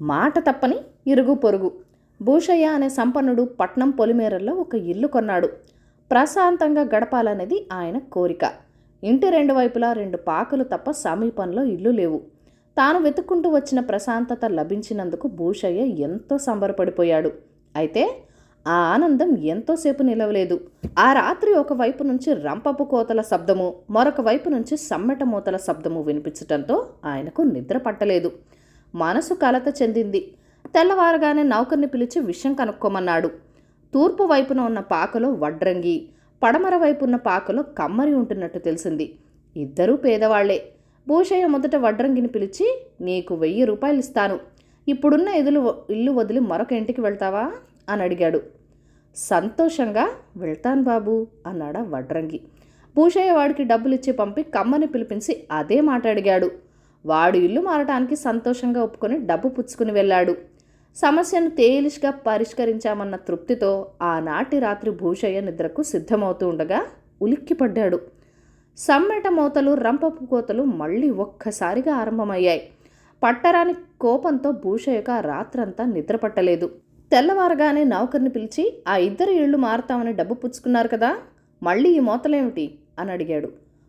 మాట తప్పని ఇరుగు పొరుగు. భూషయ్య అనే సంపన్నుడు పట్నం పొలిమేరల్లో ఒక ఇల్లు కొన్నాడు. ప్రశాంతంగా గడపాలనేది ఆయన కోరిక. ఇంటి రెండు వైపులా రెండు పాకలు తప్ప సమీపంలో ఇల్లు లేవు. తాను వెతుక్కుంటూ వచ్చిన ప్రశాంతత లభించినందుకు భూషయ్య ఎంతో సంబరపడిపోయాడు. అయితే ఆ ఆనందం ఎంతోసేపు నిలవలేదు. ఆ రాత్రి ఒకవైపు నుంచి రంపపు కోతల శబ్దము మరొక వైపు నుంచి సమ్మెట మూతల శబ్దము వినిపించటంతో ఆయనకు నిద్ర పట్టలేదు. మనసు కలత చెందింది. తెల్లవారగానే నౌకర్ని పిలిచి విషయం కనుక్కోమన్నాడు. తూర్పు వైపున ఉన్న పాకలో వడ్రంగి పడమర వైపు ఉన్న పాకలో కమ్మరి ఉంటున్నట్టు తెలిసింది. ఇద్దరూ పేదవాళ్ళే. భూషయ్య మొదట వడ్రంగిని పిలిచి నీకు వెయ్యి రూపాయలు ఇస్తాను. ఇప్పుడున్న ఎదులు ఇల్లు వదిలి మరొక ఇంటికి వెళ్తావా? అని అడిగాడు. సంతోషంగా వెళ్తాను బాబు అన్నాడా వడ్రంగి. భూషయ్య వాడికి డబ్బులిచ్చి పంపి కమ్మని పిలిపించి అదే మాట అడిగాడు. వాడు ఇల్లు మారటానికి సంతోషంగా ఒప్పుకొని డబ్బు పుచ్చుకుని వెళ్ళాడు. సమస్యను తేలిష్గా పరిష్కరించామన్న తృప్తితో ఆనాటి రాత్రి భూషయ్య నిద్రకు సిద్ధమవుతూ ఉండగా ఉలిక్కిపడ్డాడు. సమ్మెట మోతలు రంపపు కోతలు మళ్ళీ ఒక్కసారిగా ఆరంభమయ్యాయి. పట్టరాని కోపంతో భూషయ్యకు ఆ రాత్రంతా నిద్రపట్టలేదు. తెల్లవారగానే నౌకర్ని పిలిచి ఆ ఇద్దరు ఇళ్ళు మారుతామని డబ్బు పుచ్చుకున్నారు కదా మళ్ళీ ఈ మోతలేమిటి? అని అడిగాడు.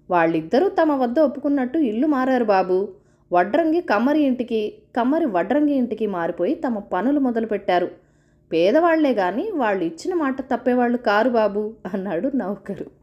వాళ్ళిద్దరూ తమ వద్ద ఒప్పుకున్నట్టు ఇల్లు మారారు బాబు. వడ్రంగి కమ్మరి ఇంటికి కమ్మరి వడ్రంగి ఇంటికి మారిపోయి తమ పనులు మొదలుపెట్టారు. పేదవాళ్ళే గాని వాళ్ళు ఇచ్చిన మాట తప్పేవాళ్ళు కారు బాబు అన్నాడు నౌకరు.